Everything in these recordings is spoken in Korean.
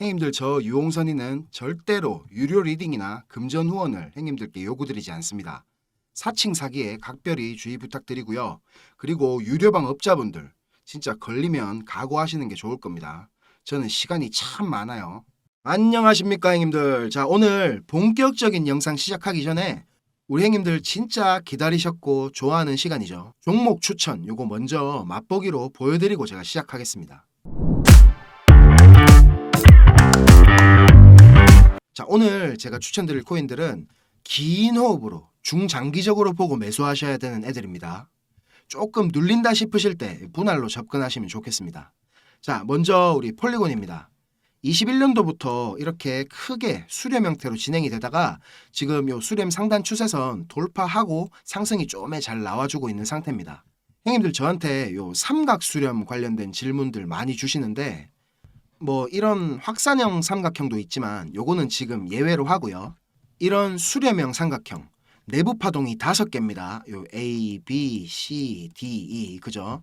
행님들 저 유홍선이는 절대로 유료 리딩이나 금전 후원을 행님들께 요구드리지 않습니다. 사칭 사기에 각별히 주의 부탁드리고요. 그리고 유료방 업자분들 진짜 걸리면 각오하시는 게 좋을 겁니다. 저는 시간이 참 많아요. 안녕하십니까 행님들. 자 오늘 본격적인 영상 시작하기 전에 우리 행님들 진짜 기다리셨고 좋아하는 시간이죠. 종목 추천 요거 먼저 맛보기로 보여드리고 제가 시작하겠습니다. 자, 오늘 제가 추천드릴 코인들은 긴 호흡으로 중장기적으로 보고 매수하셔야 되는 애들입니다. 조금 눌린다 싶으실 때 분할로 접근하시면 좋겠습니다. 자, 먼저 우리 폴리곤입니다. 21년도부터 이렇게 크게 수렴 형태로 진행이 되다가 지금 요 수렴 상단 추세선 돌파하고 상승이 좀에 잘 나와주고 있는 상태입니다. 형님들 저한테 요 삼각 수렴 관련된 질문들 많이 주시는데 뭐 이런 확산형 삼각형도 있지만 요거는 지금 예외로 하고요. 이런 수렴형 삼각형 내부 파동이 다섯 개입니다. 요 A, B, C, D, E 그죠?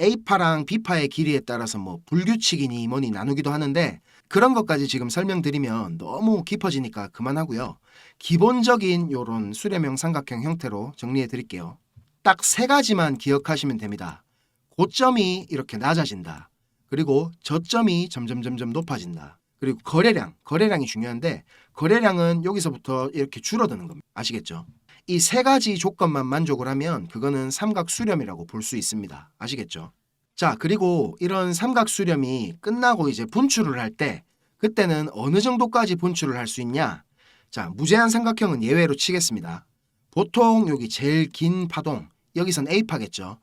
A파랑 B파의 길이에 따라서 뭐 불규칙이니 뭐니 나누기도 하는데 그런 것까지 지금 설명드리면 너무 깊어지니까 그만하고요. 기본적인 요런 수렴형 삼각형 형태로 정리해 드릴게요. 딱 세 가지만 기억하시면 됩니다. 고점이 이렇게 낮아진다. 그리고 저점이 점점 점점 높아진다. 그리고 거래량, 거래량이 중요한데 거래량은 여기서부터 이렇게 줄어드는 겁니다. 아시겠죠? 이 세 가지 조건만 만족을 하면 그거는 삼각 수렴이라고 볼 수 있습니다. 아시겠죠? 자, 그리고 이런 삼각 수렴이 끝나고 이제 분출을 할 때 그때는 어느 정도까지 분출을 할 수 있냐? 자, 무제한 삼각형은 예외로 치겠습니다. 보통 여기 제일 긴 파동, 여기선 A파겠죠.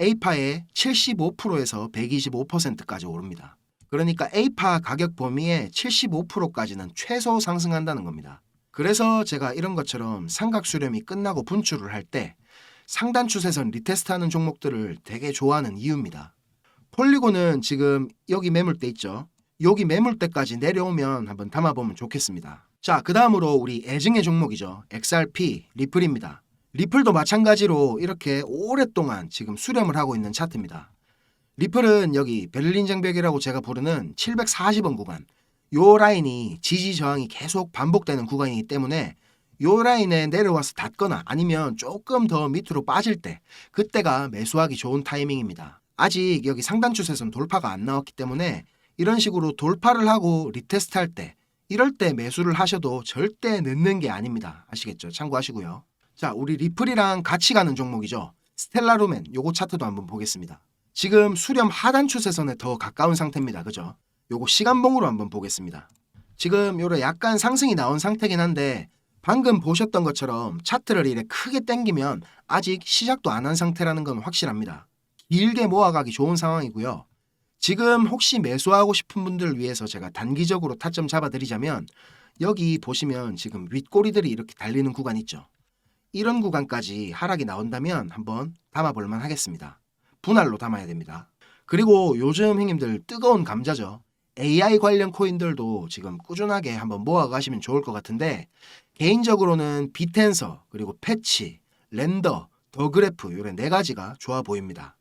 A파의 75%에서 125%까지 오릅니다. 그러니까 A파 가격 범위의 75%까지는 최소 상승한다는 겁니다. 그래서 제가 이런 것처럼 삼각 수렴이 끝나고 분출을 할 때 상단 추세선 리테스트하는 종목들을 되게 좋아하는 이유입니다. 폴리곤은 지금 여기 매물대 있죠. 여기 매물대까지 내려오면 한번 담아보면 좋겠습니다. 자, 그 다음으로 우리 애증의 종목이죠. XRP 리플입니다. 리플도 마찬가지로 이렇게 오랫동안 지금 수렴을 하고 있는 차트입니다. 리플은 여기 베를린 장벽이라고 제가 부르는 740원 구간, 요 라인이 지지 저항이 계속 반복되는 구간이기 때문에 요 라인에 내려와서 닿거나 아니면 조금 더 밑으로 빠질 때 그때가 매수하기 좋은 타이밍입니다. 아직 여기 상단 추세선 돌파가 안 나왔기 때문에 이런 식으로 돌파를 하고 리테스트 할 때 이럴 때 매수를 하셔도 절대 늦는 게 아닙니다. 아시겠죠? 참고하시고요. 자, 우리 리플이랑 같이 가는 종목이죠. 스텔라루멘 요거 차트도 한번 보겠습니다. 지금 수렴 하단 추세선에 더 가까운 상태입니다. 그죠? 요거 시간봉으로 한번 보겠습니다. 지금 요래 약간 상승이 나온 상태긴 한데 방금 보셨던 것처럼 차트를 이래 크게 당기면 아직 시작도 안 한 상태라는 건 확실합니다. 길게 모아가기 좋은 상황이고요. 지금 혹시 매수하고 싶은 분들을 위해서 제가 단기적으로 타점 잡아드리자면 여기 보시면 지금 윗꼬리들이 이렇게 달리는 구간 있죠. 이런 구간까지 하락이 나온다면 한번 담아볼만 하겠습니다. 분할로 담아야 됩니다. 그리고 요즘 형님들 뜨거운 감자죠. AI 관련 코인들도 지금 꾸준하게 한번 모아가시면 좋을 것 같은데 개인적으로는 비텐서 그리고 패치, 렌더, 더그래프 이런 네 가지가 좋아 보입니다.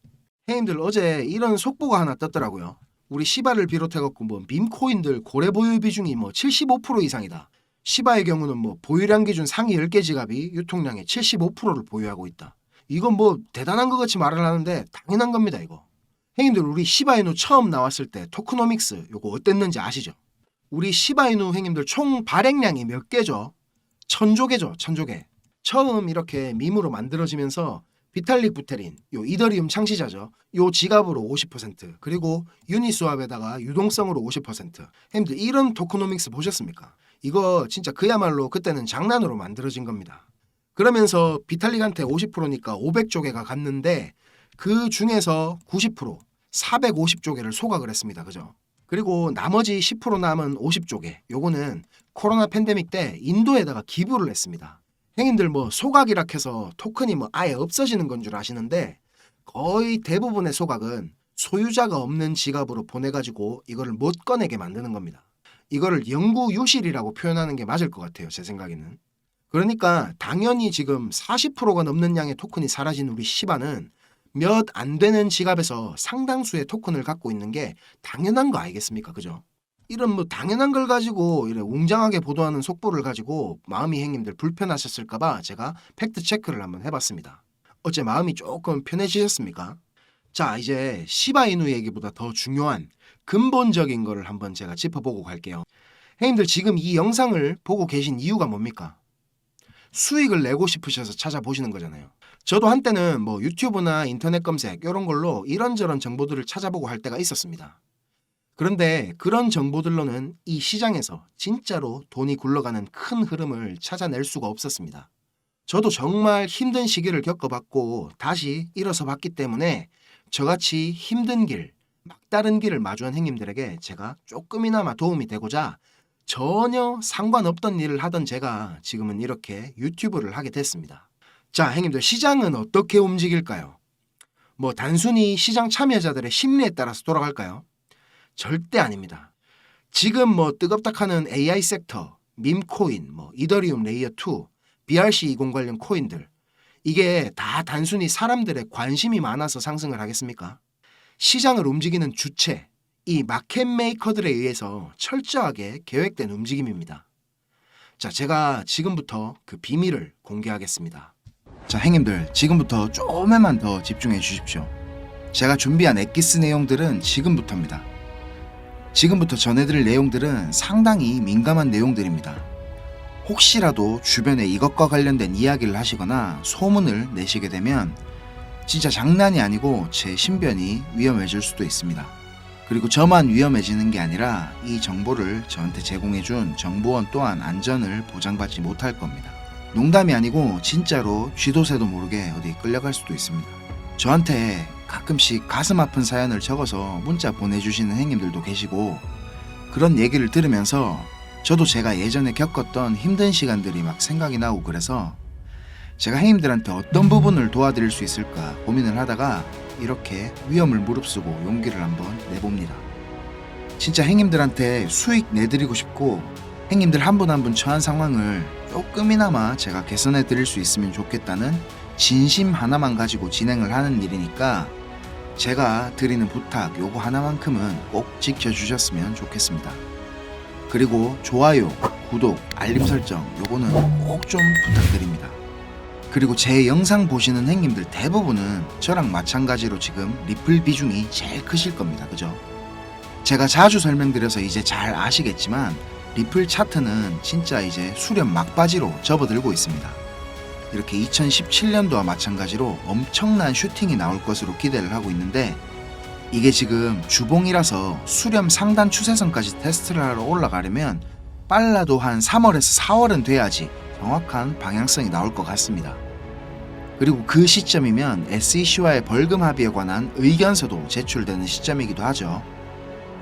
형님들 어제 이런 속보가 하나 떴더라고요. 우리 시바를 비롯해갖고 뭐 밈코인들 고래 보유 비중이 뭐 75% 이상이다. 시바의 경우는 뭐 보유량 기준 상위 10개 지갑이 유통량의 75%를 보유하고 있다. 이건 뭐 대단한 것 같이 말을 하는데 당연한 겁니다 이거. 형님들 우리 시바이누 처음 나왔을 때 토크노믹스 요거 어땠는지 아시죠? 우리 시바이누 형님들 총 발행량이 몇 개죠? 천조 개죠 천조 개. 처음 이렇게 밈으로 만들어지면서 비탈릭 부테린, 요 이더리움 창시자죠. 요 지갑으로 50% 그리고 유니스왑에다가 유동성으로 50%. 형님들 이런 토크노믹스 보셨습니까? 이거 진짜 그야말로 그때는 장난으로 만들어진 겁니다. 그러면서 비탈릭한테 50%니까 500조개가 갔는데 그 중에서 90% 450조개를 소각을 했습니다. 그죠? 그리고 나머지 10% 남은 50조개 요거는 코로나 팬데믹 때 인도에다가 기부를 했습니다. 행인들 뭐 소각이라 해서 토큰이 뭐 아예 없어지는 건 줄 아시는데 거의 대부분의 소각은 소유자가 없는 지갑으로 보내가지고 이거를 못 꺼내게 만드는 겁니다. 이거를 영구 유실이라고 표현하는 게 맞을 것 같아요. 제 생각에는. 그러니까 당연히 지금 40%가 넘는 양의 토큰이 사라진 우리 시바는 몇 안 되는 지갑에서 상당수의 토큰을 갖고 있는 게 당연한 거 아니겠습니까? 그죠? 이런 뭐 당연한 걸 가지고 이래 웅장하게 보도하는 속보를 가지고 마음이 행님들 불편하셨을까봐 제가 팩트 체크를 한번 해봤습니다. 어째 마음이 조금 편해지셨습니까? 자 이제 시바이누 얘기보다 더 중요한 근본적인 거를 한번 제가 짚어보고 갈게요. 행님들 지금 이 영상을 보고 계신 이유가 뭡니까? 수익을 내고 싶으셔서 찾아보시는 거잖아요. 저도 한때는 뭐 유튜브나 인터넷 검색 이런 걸로 이런저런 정보들을 찾아보고 할 때가 있었습니다. 그런데 그런 정보들로는 이 시장에서 진짜로 돈이 굴러가는 큰 흐름을 찾아낼 수가 없었습니다. 저도 정말 힘든 시기를 겪어봤고 다시 일어서 봤기 때문에 저같이 힘든 길, 막다른 길을 마주한 행님들에게 제가 조금이나마 도움이 되고자 전혀 상관없던 일을 하던 제가 지금은 이렇게 유튜브를 하게 됐습니다. 자, 행님들 시장은 어떻게 움직일까요? 뭐 단순히 시장 참여자들의 심리에 따라서 돌아갈까요? 절대 아닙니다. 지금 뭐 뜨겁다 하는 AI 섹터, 밈코인, 뭐 이더리움 레이어 2, BRC20 관련 코인들 이게 다 단순히 사람들의 관심이 많아서 상승을 하겠습니까? 시장을 움직이는 주체, 이 마켓 메이커들에 의해서 철저하게 계획된 움직임입니다. 자, 제가 지금부터 그 비밀을 공개하겠습니다. 자, 행님들, 지금부터 조금만 더 집중해 주십시오. 제가 준비한 엑기스 내용들은 지금부터입니다. 지금부터 전해드릴 내용들은 상당히 민감한 내용들입니다. 혹시라도 주변에 이것과 관련된 이야기를 하시거나 소문을 내시게 되면 진짜 장난이 아니고 제 신변이 위험해질 수도 있습니다. 그리고 저만 위험해지는 게 아니라 이 정보를 저한테 제공해준 정보원 또한 안전을 보장받지 못할 겁니다. 농담이 아니고 진짜로 쥐도새도 모르게 어디 끌려갈 수도 있습니다. 저한테 가끔씩 가슴 아픈 사연을 적어서 문자 보내주시는 행님들도 계시고 그런 얘기를 들으면서 저도 제가 예전에 겪었던 힘든 시간들이 막 생각이 나고 그래서 제가 행님들한테 어떤 부분을 도와드릴 수 있을까 고민을 하다가 이렇게 위험을 무릅쓰고 용기를 한번 내봅니다. 진짜 행님들한테 수익 내드리고 싶고 행님들 한 분 한 분 처한 상황을 조금이나마 제가 개선해 드릴 수 있으면 좋겠다는 진심 하나만 가지고 진행을 하는 일이니까 제가 드리는 부탁 요거 하나만큼은 꼭 지켜주셨으면 좋겠습니다. 그리고 좋아요, 구독, 알림 설정 요거는 꼭 좀 부탁드립니다. 그리고 제 영상 보시는 행님들 대부분은 저랑 마찬가지로 지금 리플 비중이 제일 크실 겁니다. 그죠? 제가 자주 설명드려서 이제 잘 아시겠지만 리플 차트는 진짜 이제 수렴 막바지로 접어들고 있습니다. 이렇게 2017년도와 마찬가지로 엄청난 슈팅이 나올 것으로 기대를 하고 있는데 이게 지금 주봉이라서 수렴 상단 추세선까지 테스트를 하러 올라가려면 빨라도 한 3월에서 4월은 돼야지 정확한 방향성이 나올 것 같습니다. 그리고 그 시점이면 SEC와의 벌금 합의에 관한 의견서도 제출되는 시점이기도 하죠.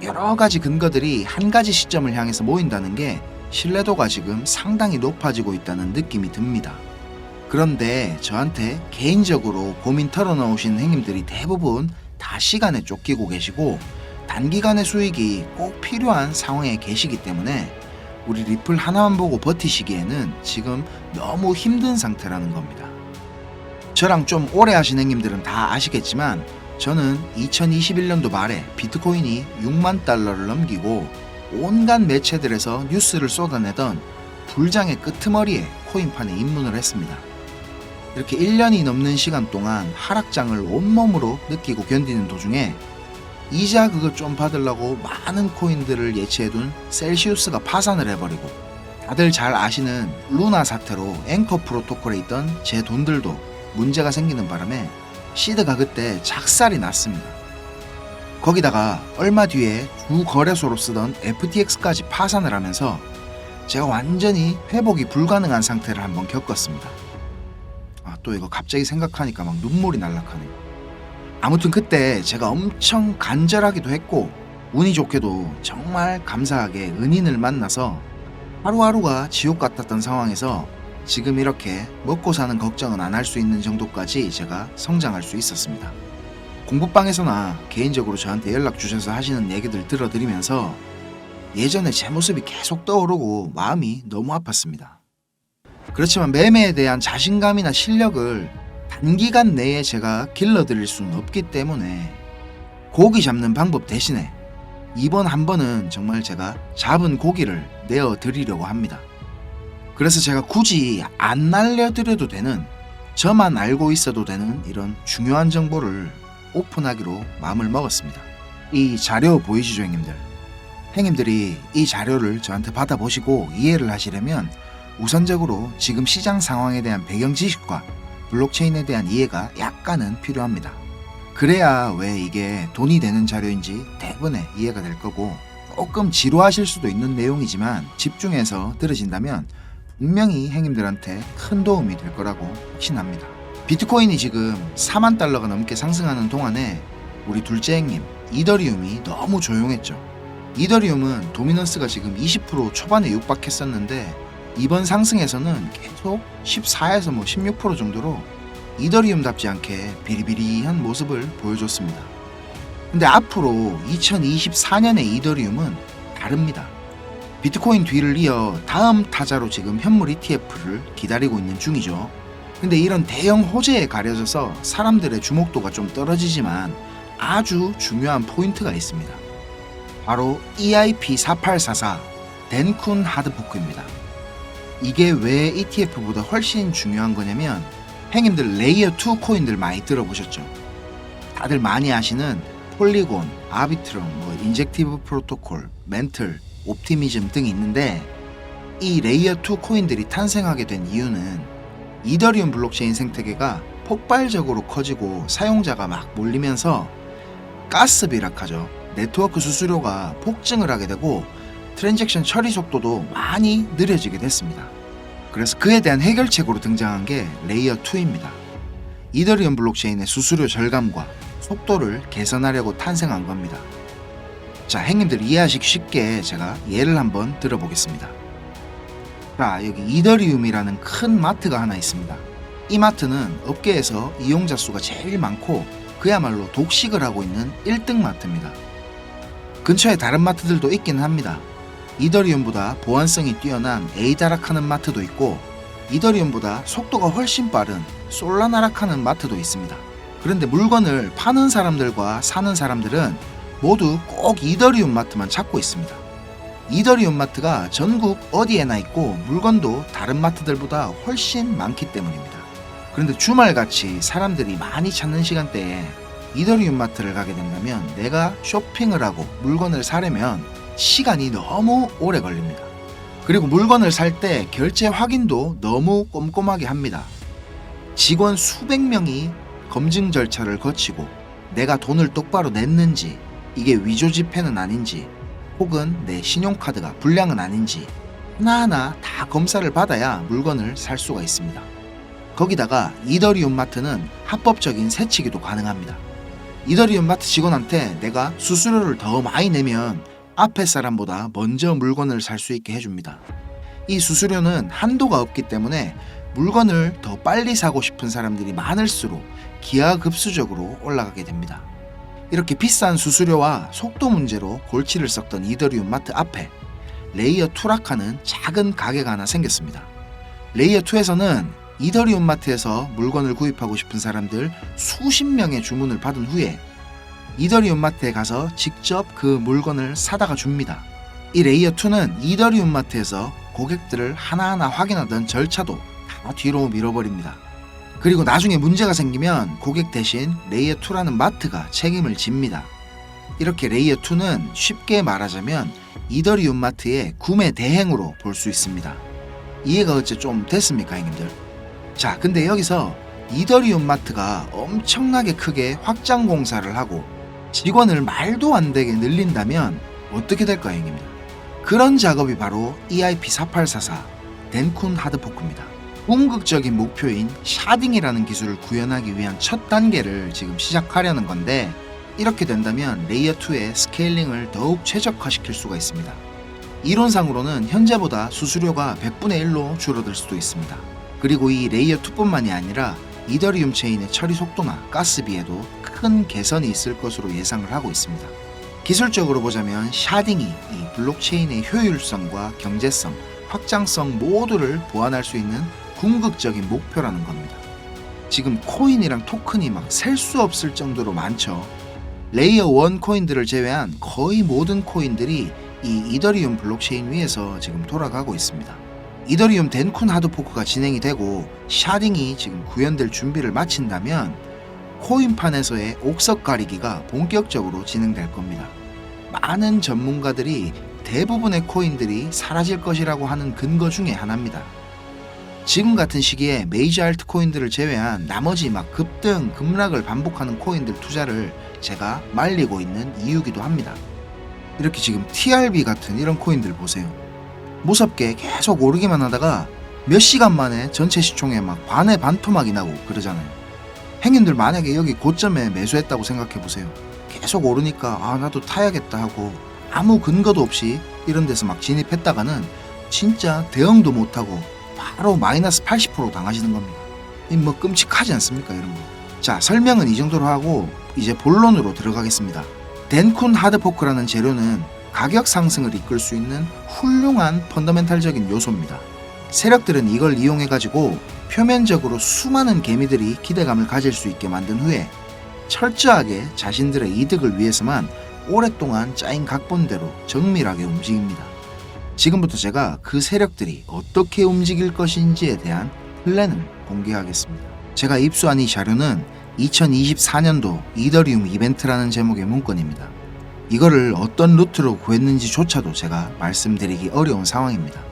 여러 가지 근거들이 한 가지 시점을 향해서 모인다는 게 신뢰도가 지금 상당히 높아지고 있다는 느낌이 듭니다. 그런데 저한테 개인적으로 고민 털어놓으신 행님들이 대부분 다 시간에 쫓기고 계시고 단기간의 수익이 꼭 필요한 상황에 계시기 때문에 우리 리플 하나만 보고 버티시기에는 지금 너무 힘든 상태라는 겁니다. 저랑 좀 오래 하신 행님들은 다 아시겠지만 저는 2021년도 말에 비트코인이 6만 달러를 넘기고 온갖 매체들에서 뉴스를 쏟아내던 불장의 끄트머리에 코인판에 입문을 했습니다. 이렇게 1년이 넘는 시간 동안 하락장을 온몸으로 느끼고 견디는 도중에 이자 그거 좀 받으려고 많은 코인들을 예치해둔 셀시우스가 파산을 해버리고 다들 잘 아시는 루나 사태로 앵커 프로토콜에 있던 제 돈들도 문제가 생기는 바람에 시드가 그때 작살이 났습니다. 거기다가 얼마 뒤에 주 거래소로 쓰던 FTX까지 파산을 하면서 제가 완전히 회복이 불가능한 상태를 한번 겪었습니다. 아, 또 이거 갑자기 생각하니까 막 눈물이 날락하네요. 아무튼 그때 제가 엄청 간절하기도 했고 운이 좋게도 정말 감사하게 은인을 만나서 하루하루가 지옥 같았던 상황에서 지금 이렇게 먹고 사는 걱정은 안 할 수 있는 정도까지 제가 성장할 수 있었습니다. 공부방에서나 개인적으로 저한테 연락 주셔서 하시는 얘기들 들어드리면서 예전에 제 모습이 계속 떠오르고 마음이 너무 아팠습니다. 그렇지만 매매에 대한 자신감이나 실력을 단기간 내에 제가 길러드릴 수는 없기 때문에 고기 잡는 방법 대신에 이번 한 번은 정말 제가 잡은 고기를 내어 드리려고 합니다. 그래서 제가 굳이 안 날려드려도 되는 저만 알고 있어도 되는 이런 중요한 정보를 오픈하기로 마음을 먹었습니다. 이 자료 보이시죠, 형님들? 형님들이 이 자료를 저한테 받아보시고 이해를 하시려면 우선적으로 지금 시장 상황에 대한 배경 지식과 블록체인에 대한 이해가 약간은 필요합니다. 그래야 왜 이게 돈이 되는 자료인지 대부분의 이해가 될 거고 조금 지루하실 수도 있는 내용이지만 집중해서 들으신다면 분명히 행님들한테 큰 도움이 될 거라고 확신합니다. 비트코인이 지금 4만 달러가 넘게 상승하는 동안에 우리 둘째 행님 이더리움이 너무 조용했죠. 이더리움은 도미넌스가 지금 20% 초반에 육박했었는데 이번 상승에서는 계속 14에서 뭐 16% 정도로 이더리움답지 않게 비리비리한 모습을 보여줬습니다. 근데 앞으로 2024년의 이더리움은 다릅니다. 비트코인 뒤를 이어 다음 타자로 지금 현물 ETF를 기다리고 있는 중이죠. 근데 이런 대형 호재에 가려져서 사람들의 주목도가 좀 떨어지지만 아주 중요한 포인트가 있습니다. 바로 E EIP4844 덴쿤 하드포크입니다. 이게 왜 ETF보다 훨씬 중요한 거냐면 행님들 레이어 2 코인들 많이 들어보셨죠? 다들 많이 아시는 폴리곤, 아비트럼, 뭐 인젝티브 프로토콜, 멘틀, 옵티미즘 등이 있는데 이 레이어 2 코인들이 탄생하게 된 이유는 이더리움 블록체인 생태계가 폭발적으로 커지고 사용자가 막 몰리면서 가스 비락하죠. 네트워크 수수료가 폭증을 하게 되고 트랜잭션 처리 속도도 많이 느려지게 됐습니다. 그래서 그에 대한 해결책으로 등장한 게 레이어 2입니다. 이더리움 블록체인의 수수료 절감과 속도를 개선하려고 탄생한 겁니다. 자, 행님들 이해하시기 쉽게 제가 예를 한번 들어보겠습니다. 자, 여기 이더리움이라는 큰 마트가 하나 있습니다. 이 마트는 업계에서 이용자 수가 제일 많고 그야말로 독식을 하고 있는 1등 마트입니다. 근처에 다른 마트들도 있기는 합니다. 이더리움보다 보안성이 뛰어난 에이다락하는 마트도 있고 이더리움보다 속도가 훨씬 빠른 솔라나락하는 마트도 있습니다. 그런데 물건을 파는 사람들과 사는 사람들은 모두 꼭 이더리움 마트만 찾고 있습니다. 이더리움 마트가 전국 어디에나 있고 물건도 다른 마트들보다 훨씬 많기 때문입니다. 그런데 주말같이 사람들이 많이 찾는 시간대에 이더리움 마트를 가게 된다면 내가 쇼핑을 하고 물건을 사려면 시간이 너무 오래 걸립니다. 그리고 물건을 살 때 결제 확인도 너무 꼼꼼하게 합니다. 직원 수백 명이 검증 절차를 거치고 내가 돈을 똑바로 냈는지 이게 위조 지폐는 아닌지 혹은 내 신용카드가 불량은 아닌지 하나하나 다 검사를 받아야 물건을 살 수가 있습니다. 거기다가 이더리움 마트는 합법적인 세치기도 가능합니다. 이더리움 마트 직원한테 내가 수수료를 더 많이 내면 앞에 사람보다 먼저 물건을 살 수 있게 해줍니다. 이 수수료는 한도가 없기 때문에 물건을 더 빨리 사고 싶은 사람들이 많을수록 기하급수적으로 올라가게 됩니다. 이렇게 비싼 수수료와 속도 문제로 골치를 썩던 이더리움 마트 앞에 레이어 투라카는 작은 가게가 하나 생겼습니다. 레이어 2에서는 이더리움 마트에서 물건을 구입하고 싶은 사람들 수십 명의 주문을 받은 후에 이더리움 마트에 가서 직접 그 물건을 사다가 줍니다. 이 레이어 2는 이더리움 마트에서 고객들을 하나하나 확인하던 절차도 다 뒤로 밀어버립니다. 그리고 나중에 문제가 생기면 고객 대신 레이어 2라는 마트가 책임을 집니다. 이렇게 레이어 2는 쉽게 말하자면 이더리움 마트의 구매 대행으로 볼 수 있습니다. 이해가 어째 좀 됐습니까, 형님들? 자, 근데 여기서 이더리움 마트가 엄청나게 크게 확장 공사를 하고 직원을 말도 안 되게 늘린다면 어떻게 될까요, 형님들? 그런 작업이 바로 E EIP4844 덴쿤 하드포크입니다. 궁극적인 목표인 샤딩이라는 기술을 구현하기 위한 첫 단계를 지금 시작하려는 건데 이렇게 된다면 레이어 2의 스케일링을 더욱 최적화시킬 수가 있습니다. 이론상으로는 현재보다 수수료가 100분의 1로 줄어들 수도 있습니다. 그리고 이 레이어 2뿐만이 아니라 이더리움 체인의 처리 속도나 가스비에도 큰 개선이 있을 것으로 예상을 하고 있습니다. 기술적으로 보자면 샤딩이 이 블록체인의 효율성과 경제성, 확장성 모두를 보완할 수 있는 궁극적인 목표라는 겁니다. 지금 코인이랑 토큰이 막 셀 수 없을 정도로 많죠. 레이어 1 코인들을 제외한 거의 모든 코인들이 이 이더리움 블록체인 위에서 지금 돌아가고 있습니다. 이더리움 덴쿤 하드포크가 진행이 되고 샤딩이 지금 구현될 준비를 마친다면 코인판에서의 옥석 가리기가 본격적으로 진행될 겁니다. 많은 전문가들이 대부분의 코인들이 사라질 것이라고 하는 근거 중에 하나입니다. 지금 같은 시기에 메이저 알트 코인들을 제외한 나머지 막 급등, 급락을 반복하는 코인들 투자를 제가 말리고 있는 이유기도 합니다. 이렇게 지금 TRB 같은 이런 코인들 보세요. 무섭게 계속 오르기만 하다가 몇 시간 만에 전체 시총에 막 반의 반토막이 나고 그러잖아요. 행인들 만약에 여기 고점에 매수했다고 생각해 보세요. 계속 오르니까 아 나도 타야겠다 하고 아무 근거도 없이 이런 데서 막 진입했다가는 진짜 대응도 못하고 바로 마이너스 80% 당하시는 겁니다. 이뭐 끔찍하지 않습니까 거. 자 설명은 이 정도로 하고 이제 본론으로 들어가겠습니다. 덴쿤 하드포크라는 재료는 가격 상승을 이끌 수 있는 훌륭한 펀더멘탈적인 요소입니다. 세력들은 이걸 이용해 가지고 표면적으로 수많은 개미들이 기대감을 가질 수 있게 만든 후에 철저하게 자신들의 이득을 위해서만 오랫동안 짜인 각본대로 정밀하게 움직입니다. 지금부터 제가 그 세력들이 어떻게 움직일 것인지에 대한 플랜을 공개하겠습니다. 제가 입수한 이 자료는 2024년도 이더리움 이벤트라는 제목의 문건입니다. 이거를 어떤 루트로 구했는지조차도 제가 말씀드리기 어려운 상황입니다.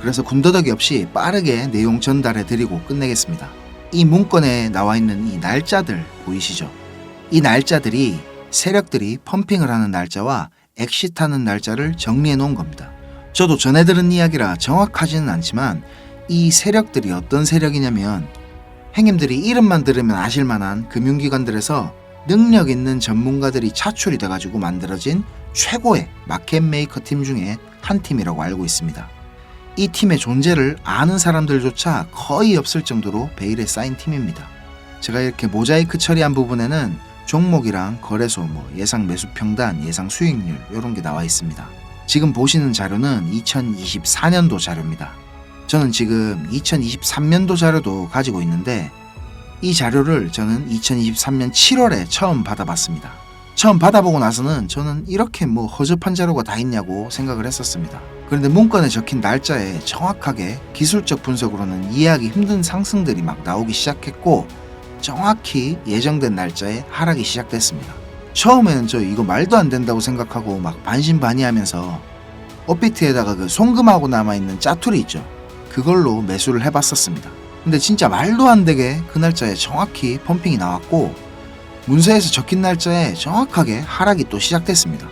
그래서 군더더기 없이 빠르게 내용 전달해 드리고 끝내겠습니다. 이 문건에 나와 있는 이 날짜들 보이시죠? 이 날짜들이 세력들이 펌핑을 하는 날짜와 엑시트하는 날짜를 정리해 놓은 겁니다. 저도 전해 들은 이야기라 정확하지는 않지만 이 세력들이 어떤 세력이냐면 행님들이 이름만 들으면 아실 만한 금융기관들에서 능력 있는 전문가들이 차출이 돼가지고 만들어진 최고의 마켓 메이커 팀 중에 한 팀이라고 알고 있습니다. 이 팀의 존재를 아는 사람들조차 거의 없을 정도로 베일에 쌓인 팀입니다. 제가 이렇게 모자이크 처리한 부분에는 종목이랑 거래소, 뭐 예상 매수 평단, 예상 수익률 이런 게 나와 있습니다. 지금 보시는 자료는 2024년도 자료입니다. 저는 지금 2023년도 자료도 가지고 있는데 이 자료를 저는 2023년 7월에 처음 받아봤습니다. 처음 받아보고 나서는 저는 이렇게 뭐 허접한 자료가 다 있냐고 생각을 했었습니다. 그런데 문건에 적힌 날짜에 정확하게 기술적 분석으로는 이해하기 힘든 상승들이 막 나오기 시작했고 정확히 예정된 날짜에 하락이 시작됐습니다. 처음에는 저 이거 말도 안 된다고 생각하고 막 반신반의하면서 업비트에다가 그 송금하고 남아있는 짜투리 있죠. 그걸로 매수를 해봤었습니다. 근데 진짜 말도 안 되게 그 날짜에 정확히 펌핑이 나왔고 문서에서 적힌 날짜에 정확하게 하락이 또 시작됐습니다.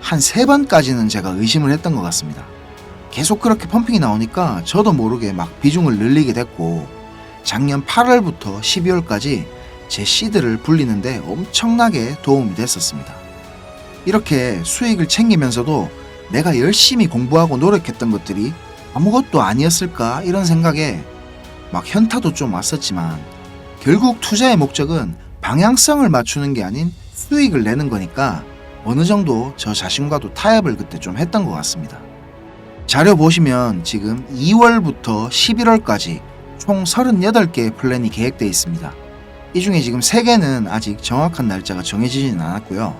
한 세 번까지는 제가 의심을 했던 것 같습니다. 계속 그렇게 펌핑이 나오니까 저도 모르게 막 비중을 늘리게 됐고 작년 8월부터 12월까지 제 시드를 불리는데 엄청나게 도움이 됐었습니다. 이렇게 수익을 챙기면서도 내가 열심히 공부하고 노력했던 것들이 아무것도 아니었을까 이런 생각에 막 현타도 좀 왔었지만 결국 투자의 목적은 방향성을 맞추는 게 아닌 수익을 내는 거니까 어느 정도 저 자신과도 타협을 그때 좀 했던 것 같습니다. 자료 보시면 지금 2월부터 11월까지 총 38개의 플랜이 계획되어 있습니다. 이 중에 지금 3개는 아직 정확한 날짜가 정해지지는 않았고요.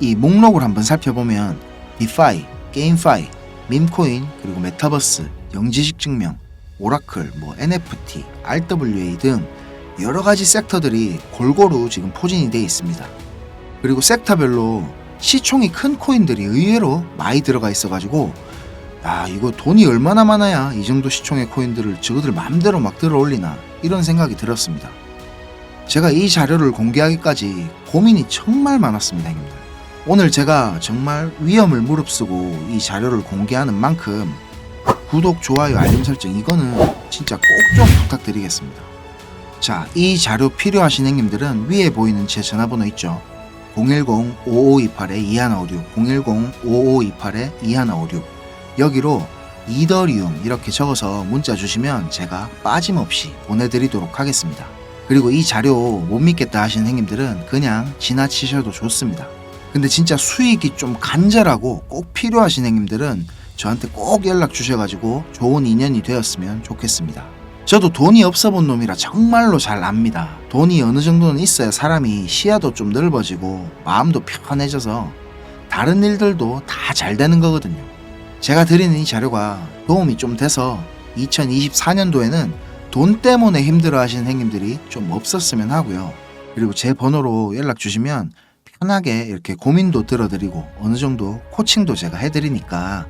이 목록을 한번 살펴보면 디파이, 게임파이, 밈코인, 그리고 메타버스, 영지식 증명, 오라클, 뭐 NFT, RWA 등 여러 가지 섹터들이 골고루 지금 포진이 되어 있습니다. 그리고 섹터별로 시총이 큰 코인들이 의외로 많이 들어가 있어가지고 아 이거 돈이 얼마나 많아야 이 정도 시총의 코인들을 저거들 마음대로 막 들어 올리나 이런 생각이 들었습니다. 제가 이 자료를 공개하기까지 고민이 정말 많았습니다, 형님들. 오늘 제가 정말 위험을 무릅쓰고 이 자료를 공개하는 만큼 구독, 좋아요, 알림 설정 이거는 진짜 꼭 좀 부탁드리겠습니다. 자, 이 자료 필요하신 형님들은 위에 보이는 제 전화번호 있죠. 010-5528-2156, 010-5528-2156 여기로 이더리움 이렇게 적어서 문자 주시면 제가 빠짐없이 보내드리도록 하겠습니다. 그리고 이 자료 못 믿겠다 하시는 형님들은 그냥 지나치셔도 좋습니다. 근데 진짜 수익이 좀 간절하고 꼭 필요하신 형님들은 저한테 꼭 연락 주셔가지고 좋은 인연이 되었으면 좋겠습니다. 저도 돈이 없어 본 놈이라 정말로 잘 압니다. 돈이 어느 정도는 있어야 사람이 시야도 좀 넓어지고 마음도 편해져서 다른 일들도 다 잘 되는 거거든요. 제가 드리는 이 자료가 도움이 좀 돼서 2024년도에는 돈 때문에 힘들어 하시는 행님들이 좀 없었으면 하고요. 그리고 제 번호로 연락 주시면 편하게 이렇게 고민도 들어드리고 어느 정도 코칭도 제가 해드리니까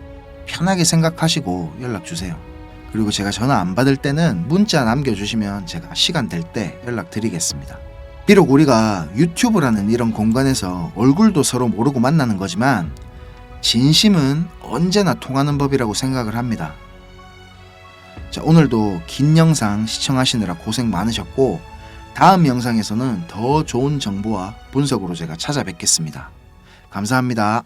편하게 생각하시고 연락 주세요. 그리고 제가 전화 안 받을 때는 문자 남겨주시면 제가 시간 될 때 연락드리겠습니다. 비록 우리가 유튜브라는 이런 공간에서 얼굴도 서로 모르고 만나는 거지만 진심은 언제나 통하는 법이라고 생각을 합니다. 자, 오늘도 긴 영상 시청하시느라 고생 많으셨고 다음 영상에서는 더 좋은 정보와 분석으로 제가 찾아뵙겠습니다. 감사합니다.